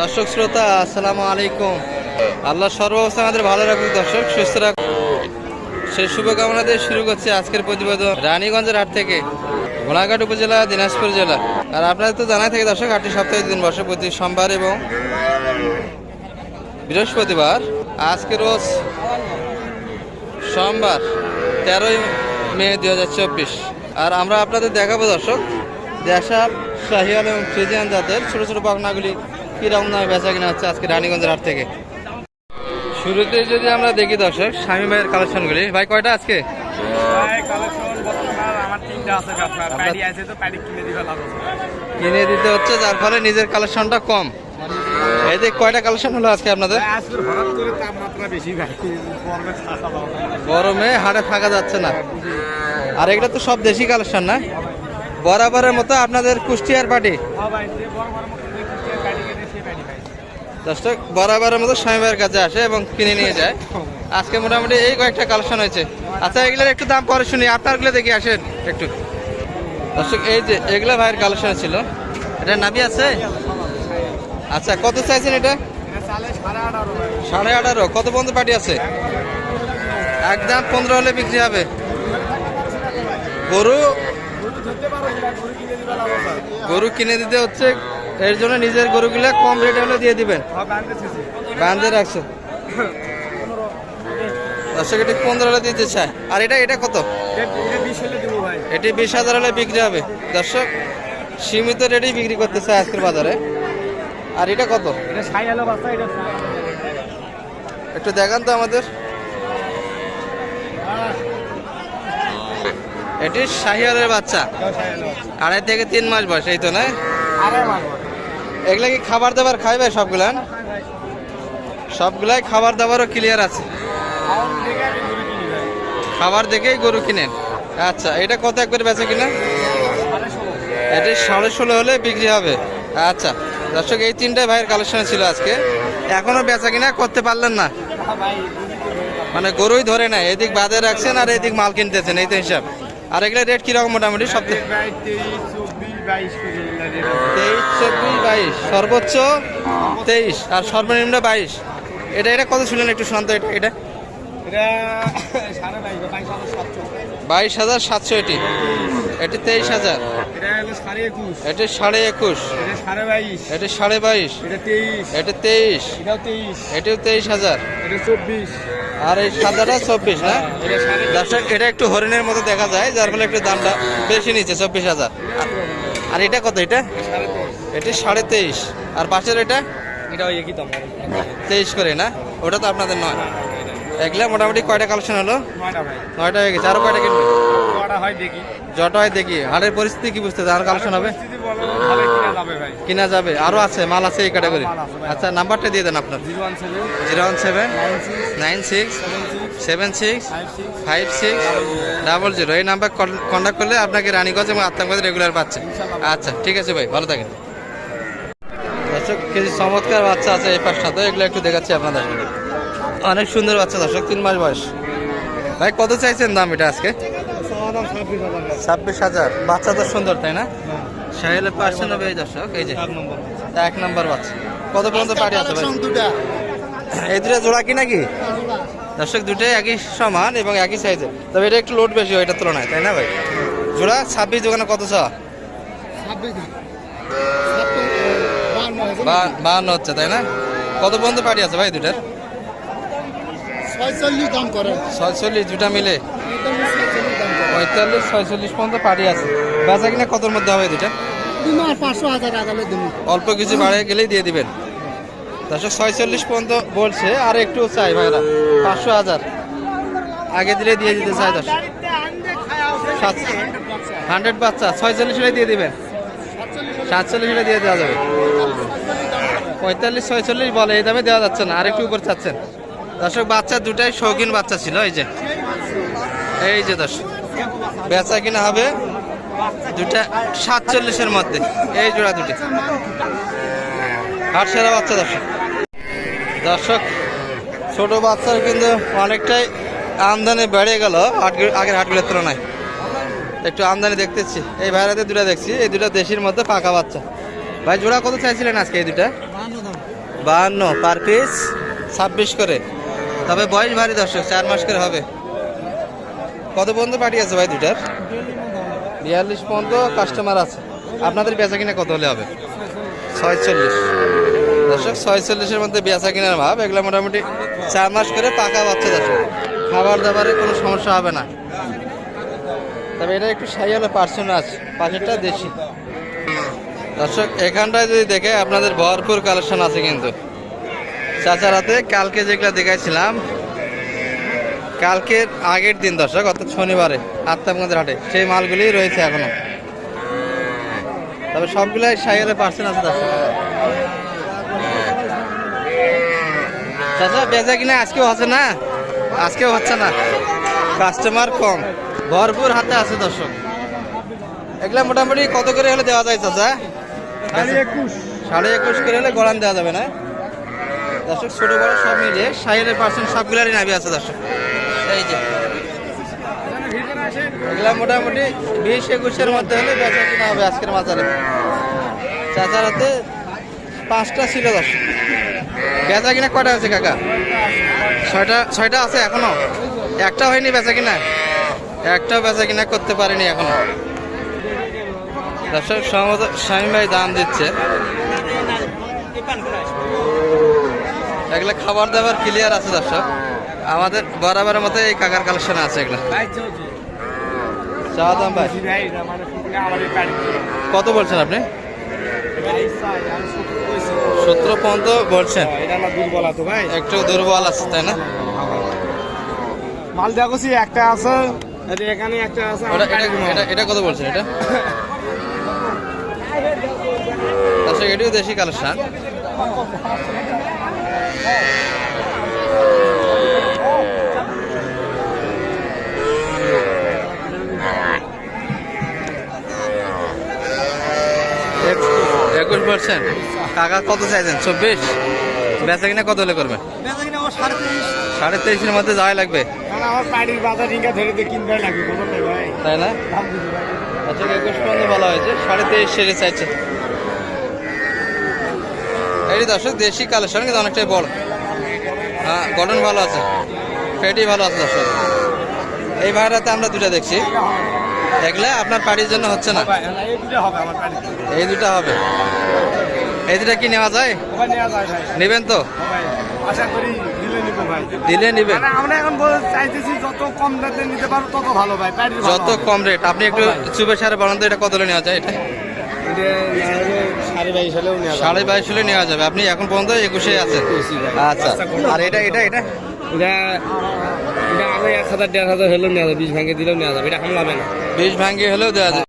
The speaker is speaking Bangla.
দর্শক শ্রোতা, আসসালামু আলাইকুম। আল্লাহ সর্বাবস্থা আমাদের ভালো রাখুক, দর্শক, সুস্থ রাখুক। সেই শুভকামনা দিয়ে শুরু করছে আজকের প্রতিবেদন রানীগঞ্জের হাট থেকে, ঘোড়াঘাট উপজেলা, দিনাজপুর জেলা। আর আপনাদের তো জানাই থাকে, দর্শক, হাটটি সপ্তাহে দিন বসে প্রতি সোমবার এবং বৃহস্পতিবার। আজকে রোজ সোমবার, তেরোই মে দু হাজার চব্বিশ। আর আমরা আপনাদের দেখাবো, দর্শক দেশাল শাহিয়াল এবং ফ্রিজিয়ান জাতের ছোটো ছোটো পাখনাগুলি। কীরকম দামে বেচা কিনা হচ্ছে আজকে রানীগঞ্জের হাট থেকে? শুরুতে যদি আমরা দেখি দর্শক স্বামী ভাইয়ের কালেকশনগুলি ভাই কয়টা আজকে? কিনে দিতে হচ্ছে যার ফলে নিজের কালেকশনটা কম। এই যে কয়টা কালেকশন হলো আজকে আপনাদের। গরমে হাটে থাকা যাচ্ছে না। আর এগুলো তো সব দেশি কালেকশন না? বরাবরের মতো আপনাদের কুষ্টিয়ার পার্টি হ্যাঁ ভাই, যে বড় বড় মতো যে কুচিয়া প্যাডি কেটে সে প্যাডি খায়। দর্শক, বরাবরের মতো স্বামী কাছে আসে এবং কিনে নিয়ে যায়। আজকে মোটামুটি এই কয়েকটা কালেকশন হয়েছে। আচ্ছা এগুলোর একটু দাম পরে শুনি, আপনারগুলো দেখি আসেন একটু। দর্শক, এই যে এগুলো ভাইয়ের কালেকশন ছিল, এটা নাবি আছে? আচ্ছা কত চাইছেন এটা? সাড়ে আঠারো। কত পর্যন্ত পার্টি আছে? একদম পনেরো হলে বিক্রি হবে। গরু। গরু কিনে দিতে হচ্ছে এর জন্য নিজের গরুগুলো কম রেটে হলে দিয়ে দিবেন। হ্যাঁ। বান্ধে রাখছে। দর্শক এটি পনেরো হলে দিতে চায়। আর এটা এটা কত? এটা- বিশ হাজার হলে বিক্রি হবে। দর্শক সীমিত রেটেই বিক্রি করতে চায় আজকের বাজারে। আর এটা কত। একটু দেখান তো আমাদের। এটি শাহিয়ালের বাচ্চা। আলো বাচ্চা। আড়াই থেকে তিন মাস বয়স এই তো না আড়াই মাস ভাই। এগুলা কি খাবার দাবার খাই ভাই সবগুলান সবগুলাই খাবার দাবারও ক্লিয়ার আছে। কিনি। খাবার দেখেই গরু কিনেন আচ্ছা এটা কত একবার বেচে কিনা? সাড়ে ষোলো। এটি সাড়ে ষোলো হলে বিক্রি হবে। আচ্ছা দর্শক, এই তিনটে ভাইয়ের কালেকশন ছিল আজকে। এখনও বেচা কিনা করতে পারলেন না। কিনে মানে গরুই ধরে নাই এদিক বাদে রাখছেন আর এদিক মাল কিনতেছেন, এই তো হিসাব। আর এগুলো রেট কীরকম মোটামুটি? সব তেইশ, চব্বিশ, বাইশ। সর্বোচ্চ তেইশ আর সর্বনিম্ন বাইশ। এটা এটা কত ছিলেন একটু শান্ত এটা? এটা বাইশ হাজার সাতশো। এটি। এটি তেইশ হাজার। এটা সাড়ে একুশ। এটি সাড়ে বাইশ। এটি তেইশ। এটি তেইশ। এটাও তেইশ। হাজার। আর এই সাদাটা চব্বিশ না এটা দর্শক এটা একটু হরিণের মতো দেখা যায় যার ফলে একটু দামটা বেশি নিচ্ছে চব্বিশ হাজার। আর- এটা কত এটা? এটা সাড়ে তেইশ। আর পাশের এটা? তেইশ করে না? ওটা তো আপনাদের নয়। এগুলা মোটামুটি কয়টা কালেকশন হলো? নয়টা নয়টা হয়ে গেছে। আরও কয়টা কিনবে কটা হয় দেখি। যত হয় দেখি। হাটের পরিস্থিতি কি বুঝতে আর কালেকশন হবে কিনা যাবে আরও আছে মাল আছে এই ক্যাটাগরি। আচ্ছা নাম্বারটা দিয়ে দেন আপনার। Zero one seven zero one seven nine six seven six five six double zero. এই নাম্বার কন্ট্যাক্ট করলে আপনাকে রানীগঞ্জ এবং আত্মাগঞ্জ রেগুলার পাচ্ছেন আচ্ছা ঠিক আছে ভাই ভালো থাকেন। দর্শক কিছু চমৎকার বাচ্চা আছে এই পাশটাতে এগুলো একটু দেখাচ্ছি আপনাদের। অনেক সুন্দর বাচ্চা দর্শক তিন মাস বয়স। ভাই কত চাইছেন দাম এটা আজকে? ছাব্বিশ হাজার। বাচ্চা তো সুন্দর তাই না? সাহেলের হবে এই দর্শক এই যে। এক নম্বর এক নাম্বার বাচ্চা। কত পর্যন্ত পাড়ি আছে ভাই? এই দুটো জোড়া কি নাকি? দর্শক দুটোই একই সমান এবং একই সাইজের তবে এটা একটু লোড বেশি হয় এটার তুলনায় তাই না ভাই? জোড়া ছাব্বিশ দোকানে কত বা- বাহান্ন হচ্ছে তাই না? কত পর্যন্ত পাড়ি আছে ভাই দুটার? ছয়চল্লিশ দাম করে। ছয়চল্লিশ দুটা মিলে। পঁয়তাল্লিশ ছয়চল্লিশ পর্যন্ত পাড়ি আছে। বেচা কিনা কতর মধ্যে হবে দুটা পাঁচশো হাজার আগালে অল্প কিছু বাড়ে গেলেই দিয়ে দিবেন। দর্শক ছয়চল্লিশ পর্যন্ত বলছে আর একটু চাই ভাইরা পাঁচশো হাজার। আগে দিলে দিয়ে দিতে চাই দর্শক। হান্ড্রেড বাচ্চা ছয়চল্লিশ হলে দিয়ে দিবেন। সাতচল্লিশ হলে দিয়ে দেওয়া যাবে। পঁয়তাল্লিশ ছয়চল্লিশ বলে এই দামে দেওয়া যাচ্ছে না আর একটু উপর চাচ্ছেন। দর্শক বাচ্চা দুটাই শৌখিন বাচ্চা ছিল এই যে। এই যে দর্শক। বেচা কিনা হবে দুটা সাতচল্লিশের মধ্যে। এই জোড়া দুটি। হাট সেরা বাচ্চা দর্শক। দর্শক, ছোট বাচ্চার কিন্তু অনেকটাই আমদানি বেড়ে গেল আগের হাটগুলোর তুলনায়। একটু আমদানি দেখতেছি। এই ভাইরাতে দুটা দেখছি। এই দুটা দেশির মধ্যে পাকা বাচ্চা। ভাই, জোড়া কত চাইছিলেন আজকে এই দুটা বাহান্ন। পার পিস, ছাব্বিশ করে। তবে বয়স ভারী দর্শক, চার মাস করে হবে। কত পর্যন্ত পার্টি আছে ভাই দুটার বিয়াল্লিশ পর্যন্ত কাস্টমার আছে। আপনাদের বেচা কিনা কত হলে হবে? ছয়চল্লিশ। দর্শক ছয়চল্লিশের মধ্যে বেচা কিনার ভাব এগুলো মোটামুটি চার মাস করে পাকা বাচ্চা দর্শক। খাবার দাবারে কোনো সমস্যা হবে না। তবে এটা একটু সাইয়ালে পার্সেন্ট আছে পাশেরটা দেশি। দর্শক এখানটায় যদি দেখে আপনাদের ভরপুর কালেকশন আছে কিন্তু। চাচার হাতে কালকে যেগুলো দেখাইছিলাম কালকের আগের দিন দর্শক অর্থাৎ শনিবারে আত্মাবগঞ্জের হাটে সেই মালগুলি রয়েছে এখনও। তবে সবগুলাই সাইয়ালে পার্সেন্ট আছে দর্শক। চাচা বেচা কিনা আজকেও হচ্ছে না? আজকেও হচ্ছে না। কাস্টমার কম। ভরপুর হাতে আছে দর্শক। এগুলা মোটামুটি কত করে হলে দেওয়া যায় চাচা? সাড়ে একুশ। করে হলে গড়ান দেওয়া যাবে না? দর্শক ছোট বড় সব মিলিয়ে ষাটের পার্সেন্ট সবগুলারই নাবি আছে দর্শক। এই যে। এগুলা মোটামুটি বিশ একুশের মধ্যে হলে বেচা কিনা হবে আজকের বাজারে। চাচার হাতে পাঁচটা ছিল দর্শক বেচা কিনা কটা আছে কাকা? ছয়টা ছয়টা আছে এখনও? একটা হয়নি বেচা কিনা? একটাও বেচা কিনা করতে পারেনি এখনও। দর্শক সম্ভবত স্বামী ভাই দাম দিচ্ছে। এগুলা খাবার দাবার ক্লিয়ার আছে দর্শক। আমাদের বরাবরের মতো এই কাকার কালেকশন আছে এগুলা। চা দাম ভাই। কত বলছেন আপনি? সতেরো পর্যন্ত বলছেন। একটু দুর্বল আছে তাই না? মাল দেখছি একটা আছে এখানে একটা আছে ওটা এটা এটা এটা কত বলছেন এটা? আচ্ছা এটিও দেশি কালেকশন একুশ পার্সেন্ট কাকা কত চাইছেন? চব্বিশ। বেচা কিনা কত হলে করবেন সাড়ে তেইশের মধ্যে যাওয়াই লাগবে। তাই না? আচ্ছা একুশ পর্যন্ত বলা হয়েছে। সাড়ে তেইশ সেরে চাইছে। এই দর্শক দেশি কালেকশন কিন্তু অনেকটাই বড়। হ্যাঁ গঠন ভালো আছে। পেটি ভালো আছে দর্শক। এই ভাড়াতে আমরা দুটা দেখছি। দেখলে আপনার পার্টির জন্য হচ্ছে না? এই দুটো হবে এই দুটা কি নেওয়া যায়? নেবেন তো? দিলে নেবেন? মানে আমরা এখন চাইতেছি যত কম রেটে নিতে পারো তত ভালো ভাই যত কম রেট। আপনি একটু চুপে সারে বলেন তো এটা কত নেওয়া যায় এটা? সাড়ে বাইশ হলে নেওয়া যাবে। আপনি এখন পর্যন্ত একুশে আছেন। আচ্ছা। আর এটা এটা এটা? এটা এটা আরও এক হাজার দেড় হাজার হলেও নেওয়া যাবে বিশ ভাঙে দিলেও নেওয়া যাবে। এটা হামলাবে না। বিষ ভাঙ্গি হলেও দেওয়া যাবে